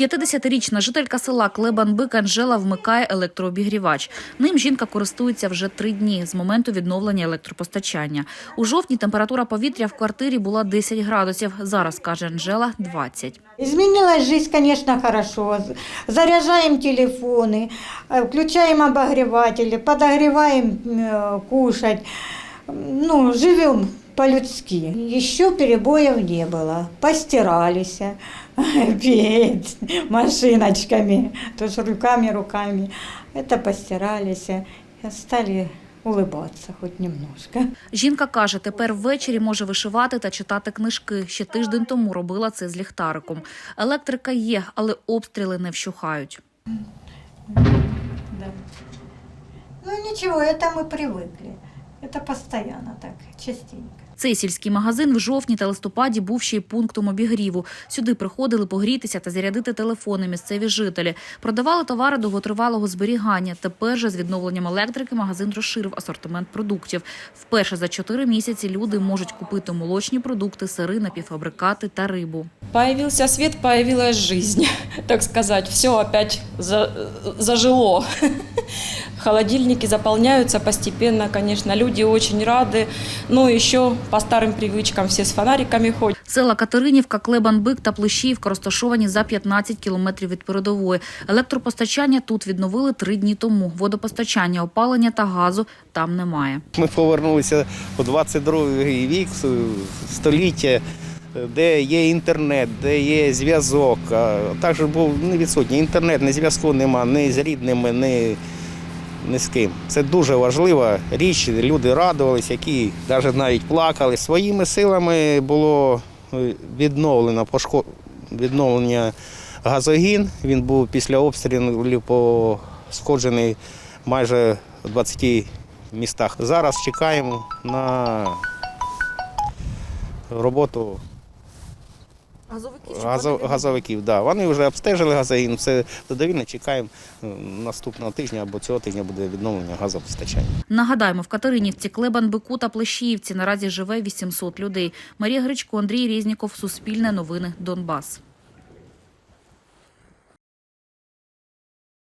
50-річна жителька села Клебанбик Анжела вмикає електрообігрівач. Ним жінка користується вже три дні з моменту відновлення електропостачання. У жовтні температура повітря в квартирі була 10 градусів. Зараз, каже Анжела, 20. Изменилась жизнь, конечно, хорошо. Заряжаем телефоны, э, включаем обогреватели, подогреваем э, кушать. Ну, живем по-людски. Еще перебоев не было. Постирались, петь машиночками, тоже руками, руками. Это постирались, стали улыбаться хоть немножко. Жінка каже, тепер ввечері може вишивати та читати книжки. Ще тиждень тому робила це з ліхтариком. Електрика є, але обстріли не вщухають. Да. Ну ничего, это мы привыкли. Это постоянно так, частенько. Цей сільський магазин в жовтні та листопаді був ще й пунктом обігріву. Сюди приходили погрітися та зарядити телефони місцеві жителі. Продавали товари довготривалого зберігання. Тепер же з відновленням електрики магазин розширив асортимент продуктів. Вперше за чотири місяці люди можуть купити молочні продукти, сири, напівфабрикати та рибу. Появился свет, появилась жизнь, так сказать. Все опять за- зажило. Холодильники заполняются постепенно, конечно. Люди очень рады. Ну, еще по старым привычкам все с фонариками ходят. Села Катеринівка, Клебанбик та Плещіївка розташовані за 15 кілометрів від передової. Електропостачання тут відновили три дні тому. Водопостачання, опалення та газу там немає. Ми повернулися у 22 вік, століття, де є інтернет, де є зв'язок. Також був не відсутній інтернет, ні зв'язку нема, ні з рідними, ні, ні з ким. Це дуже важлива річ. Люди радувалися, які навіть навіть плакали. Своїми силами було е, відновлено пошко- відновлення газогін. Він був після обстрілів пошкоджений майже в 20 містах. Зараз чекаємо на роботу газо- газовиків. Да. Вони вже обстежили газогін, все задовільно. Чекаємо наступного тижня або цього тижня буде відновлення газопостачання. Нагадаємо, в Катеринівці, Клебанбику та Плещіївці наразі живе 800 людей. Марія Гречко, Андрій Різніков, Суспільне новини, Донбас.